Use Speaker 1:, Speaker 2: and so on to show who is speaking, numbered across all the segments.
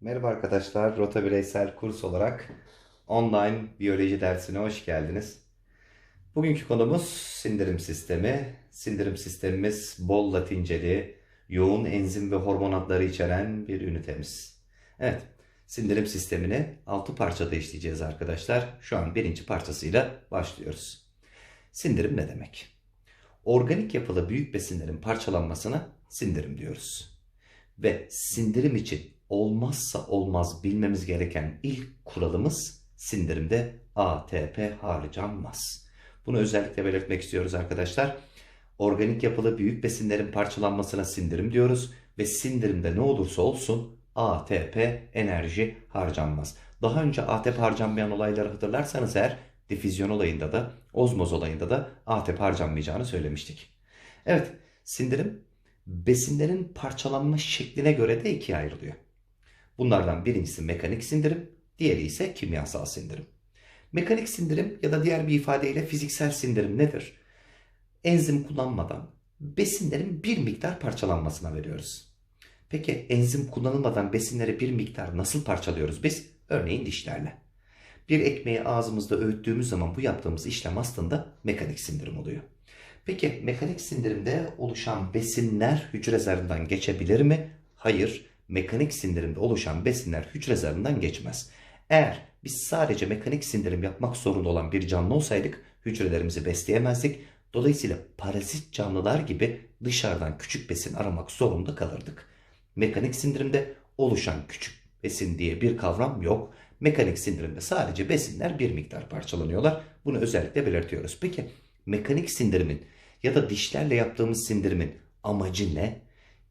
Speaker 1: Merhaba arkadaşlar, Rota Bireysel kurs olarak online biyoloji dersine hoş geldiniz. Bugünkü konumuz sindirim sistemi. Sindirim sistemimiz bol latinceli, yoğun enzim ve hormon adları içeren bir ünitemiz. Evet, sindirim sistemini 6 parçada işleyeceğiz arkadaşlar. Şu an birinci parçasıyla başlıyoruz. Sindirim ne demek? Organik yapılı büyük besinlerin parçalanmasına sindirim diyoruz. Ve sindirim için olmazsa olmaz bilmemiz gereken ilk kuralımız sindirimde ATP harcanmaz. Bunu özellikle belirtmek istiyoruz arkadaşlar. Organik yapılı büyük besinlerin parçalanmasına sindirim diyoruz ve sindirimde ne olursa olsun ATP enerji harcanmaz. Daha önce ATP harcanmayan olayları hatırlarsanız eğer difüzyon olayında da ozmoz olayında da ATP harcanmayacağını söylemiştik. Evet sindirim besinlerin parçalanma şekline göre de ikiye ayrılıyor. Bunlardan birincisi mekanik sindirim, diğeri ise kimyasal sindirim. Mekanik sindirim ya da diğer bir ifadeyle fiziksel sindirim nedir? Enzim kullanmadan besinlerin bir miktar parçalanmasına veriyoruz. Peki enzim kullanılmadan besinleri bir miktar nasıl parçalıyoruz biz? Örneğin dişlerle. Bir ekmeği ağzımızda öğüttüğümüz zaman bu yaptığımız işlem aslında mekanik sindirim oluyor. Peki mekanik sindirimde oluşan besinler hücre zarından geçebilir mi? Hayır mekanik sindirimde oluşan besinler hücre zarından geçmez. Eğer biz sadece mekanik sindirim yapmak zorunda olan bir canlı olsaydık hücrelerimizi besleyemezdik. Dolayısıyla parazit canlılar gibi dışarıdan küçük besin aramak zorunda kalırdık. Mekanik sindirimde oluşan küçük besin diye bir kavram yok. Mekanik sindirimde sadece besinler bir miktar parçalanıyorlar. Bunu özellikle belirtiyoruz. Peki mekanik sindirimin ya da dişlerle yaptığımız sindirimin amacı ne?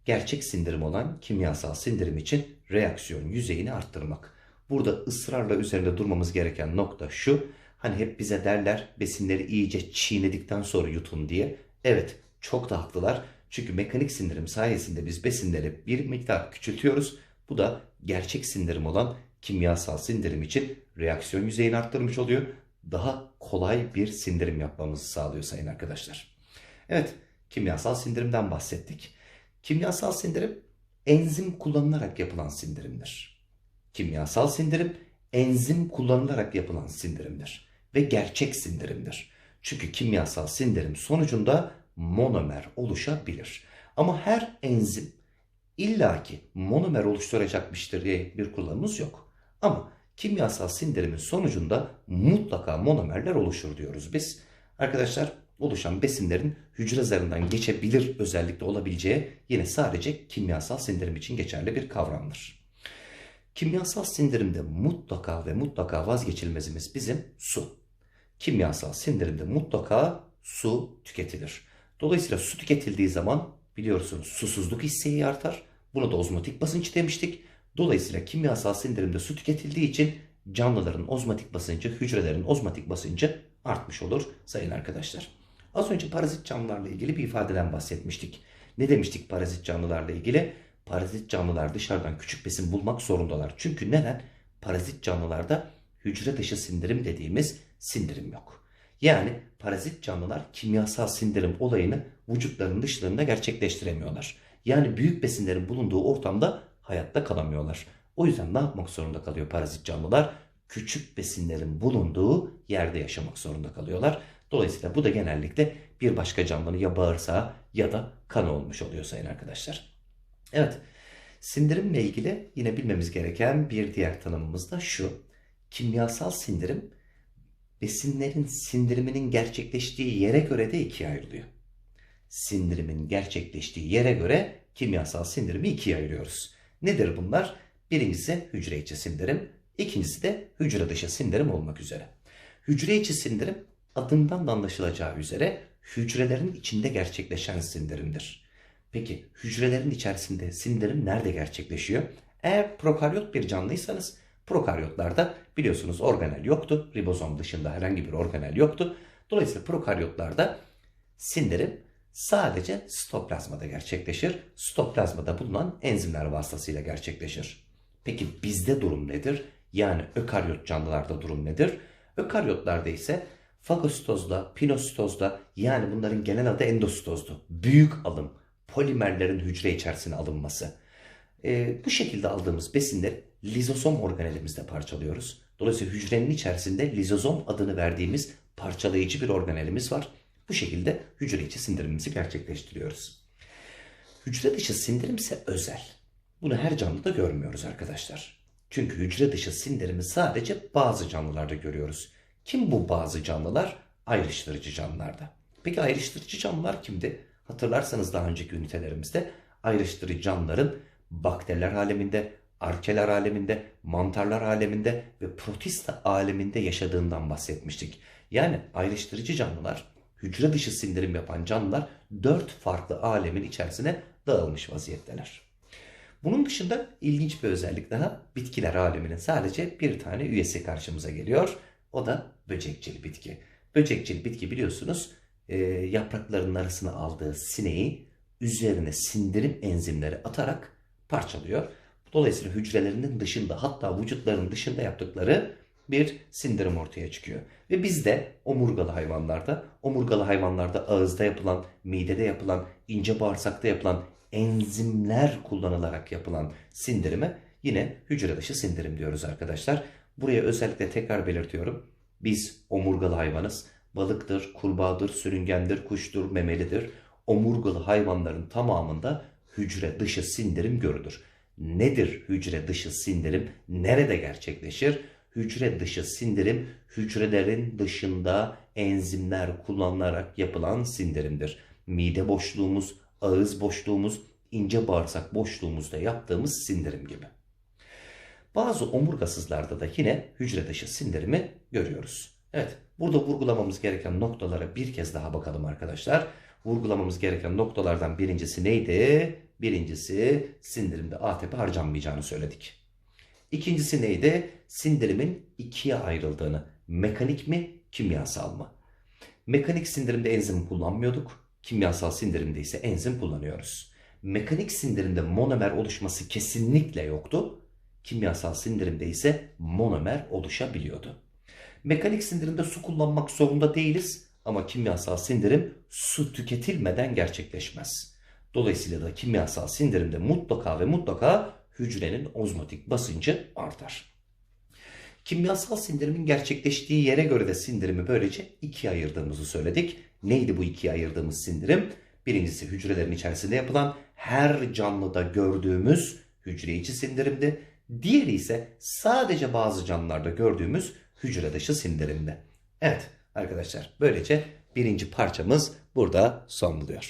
Speaker 1: Gerçek sindirim olan kimyasal sindirim için reaksiyon yüzeyini arttırmak. Burada ısrarla üzerinde durmamız gereken nokta şu. Hani hep bize derler besinleri iyice çiğnedikten sonra yutun diye. Evet çok da haklılar. Çünkü mekanik sindirim sayesinde biz besinleri bir miktar küçültüyoruz. Bu da gerçek sindirim olan kimyasal sindirim için reaksiyon yüzeyini arttırmış oluyor. Daha kolay bir sindirim yapmamızı sağlıyor sayın arkadaşlar. Evet kimyasal sindirimden bahsettik. Kimyasal sindirim enzim kullanılarak yapılan sindirimdir. Kimyasal sindirim enzim kullanılarak yapılan sindirimdir ve gerçek sindirimdir. Çünkü kimyasal sindirim sonucunda monomer oluşabilir. Ama her enzim illaki monomer oluşturacakmıştır diye bir kullanımız yok. Ama kimyasal sindirimin sonucunda mutlaka monomerler oluşur diyoruz biz. Arkadaşlar oluşan besinlerin hücre zarından geçebilir özellikle olabileceği yine sadece kimyasal sindirim için geçerli bir kavramdır. Kimyasal sindirimde mutlaka ve mutlaka vazgeçilmezimiz bizim su. Kimyasal sindirimde mutlaka su tüketilir. Dolayısıyla su tüketildiği zaman biliyorsunuz susuzluk isteği artar. Buna da ozmotik basınç demiştik. Dolayısıyla kimyasal sindirimde su tüketildiği için canlıların ozmotik basıncı, hücrelerin ozmotik basıncı artmış olur sayın arkadaşlar. Az önce parazit canlılarla ilgili bir ifadeden bahsetmiştik. Ne demiştik parazit canlılarla ilgili? Parazit canlılar dışarıdan küçük besin bulmak zorundalar. Çünkü neden? Parazit canlılarda hücre dışı sindirim dediğimiz sindirim yok. Yani parazit canlılar kimyasal sindirim olayını vücutlarının dışlarında gerçekleştiremiyorlar. Yani büyük besinlerin bulunduğu ortamda hayatta kalamıyorlar. O yüzden ne yapmak zorunda kalıyor parazit canlılar? Küçük besinlerin bulunduğu yerde yaşamak zorunda kalıyorlar. Dolayısıyla bu da genellikle bir başka canlının ya bağırsağı ya da kanı olmuş oluyor sayın arkadaşlar. Evet, sindirimle ilgili yine bilmemiz gereken bir diğer tanımımız da şu. Kimyasal sindirim besinlerin sindiriminin gerçekleştiği yere göre de ikiye ayrılıyor. Sindirimin gerçekleştiği yere göre kimyasal sindirimi ikiye ayırıyoruz. Nedir bunlar? Birincisi hücre içi sindirim, ikincisi de hücre dışı sindirim olmak üzere. Hücre içi sindirim adından da anlaşılacağı üzere hücrelerin içinde gerçekleşen sindirimdir. Peki hücrelerin içerisinde sindirim nerede gerçekleşiyor? Eğer prokaryot bir canlıysanız prokaryotlarda biliyorsunuz organel yoktu. Ribozom dışında herhangi bir organel yoktu. Dolayısıyla prokaryotlarda sindirim sadece sitoplazmada gerçekleşir. Sitoplazmada bulunan enzimler vasıtasıyla gerçekleşir. Peki bizde durum nedir? Yani ökaryot canlılarda durum nedir? Ökaryotlarda ise Fagositozda, pinositozda yani bunların genel adı endositozdu. Büyük alım, polimerlerin hücre içerisine alınması. Ee, bu şekilde aldığımız besinleri lizozom organelimizde parçalıyoruz. Dolayısıyla hücrenin içerisinde lizozom adını verdiğimiz parçalayıcı bir organelimiz var. Bu şekilde hücre içi sindirimimizi gerçekleştiriyoruz. Hücre dışı sindirim ise özel. Bunu her canlıda görmüyoruz arkadaşlar. Çünkü hücre dışı sindirimi sadece bazı canlılarda görüyoruz. Kim bu bazı canlılar? Ayrıştırıcı canlılarda. Peki ayrıştırıcı canlılar kimdi? Hatırlarsanız daha önceki ünitelerimizde ayrıştırıcı canlıların bakteriler aleminde, arkeler aleminde, mantarlar aleminde ve protista aleminde yaşadığından bahsetmiştik. Yani ayrıştırıcı canlılar, hücre dışı sindirim yapan canlılar dört farklı alemin içerisine dağılmış vaziyetteler. Bunun dışında ilginç bir özellik daha bitkiler aleminin sadece bir tane üyesi karşımıza geliyor. O da böcekçil bitki. Böcekçil bitki biliyorsunuz e, yapraklarının arasına aldığı sineği üzerine sindirim enzimleri atarak parçalıyor. Dolayısıyla hücrelerinin dışında hatta vücutlarının dışında yaptıkları bir sindirim ortaya çıkıyor. Ve bizde omurgalı hayvanlarda, omurgalı hayvanlarda ağızda yapılan, midede yapılan, ince bağırsakta yapılan enzimler kullanılarak yapılan sindirime yine hücre dışı sindirim diyoruz arkadaşlar. Buraya özellikle tekrar belirtiyorum. Biz omurgalı hayvanız. Balıktır, kurbağadır, sürüngendir, kuştur, memelidir. Omurgalı hayvanların tamamında hücre dışı sindirim görülür. Nedir hücre dışı sindirim? Nerede gerçekleşir? Hücre dışı sindirim hücrelerin dışında enzimler kullanılarak yapılan sindirimdir. Mide boşluğumuz, ağız boşluğumuz, ince bağırsak boşluğumuzda yaptığımız sindirim gibi. Bazı omurgasızlarda da yine hücre dışı sindirimi görüyoruz. Evet, burada vurgulamamız gereken noktalara bir kez daha bakalım arkadaşlar. Vurgulamamız gereken noktalardan birincisi neydi? Birincisi sindirimde ATP harcanmayacağını söyledik. İkincisi neydi? Sindirimin ikiye ayrıldığını. Mekanik mi, kimyasal mı? Mekanik sindirimde enzim kullanmıyorduk. Kimyasal sindirimde ise enzim kullanıyoruz. Mekanik sindirimde monomer oluşması kesinlikle yoktu. Kimyasal sindirimde ise monomer oluşabiliyordu. Mekanik sindirimde su kullanmak zorunda değiliz ama kimyasal sindirim su tüketilmeden gerçekleşmez. Dolayısıyla da kimyasal sindirimde mutlaka ve mutlaka hücrenin ozmotik basıncı artar. Kimyasal sindirimin gerçekleştiği yere göre de sindirimi böylece ikiye ayırdığımızı söyledik. Neydi bu ikiye ayırdığımız sindirim? Birincisi hücrelerin içerisinde yapılan her canlıda gördüğümüz hücre içi sindirimdi. Diğeri ise sadece bazı canlılarda gördüğümüz hücre dışı sindirimdi. Evet arkadaşlar böylece birinci parçamız burada son buluyor.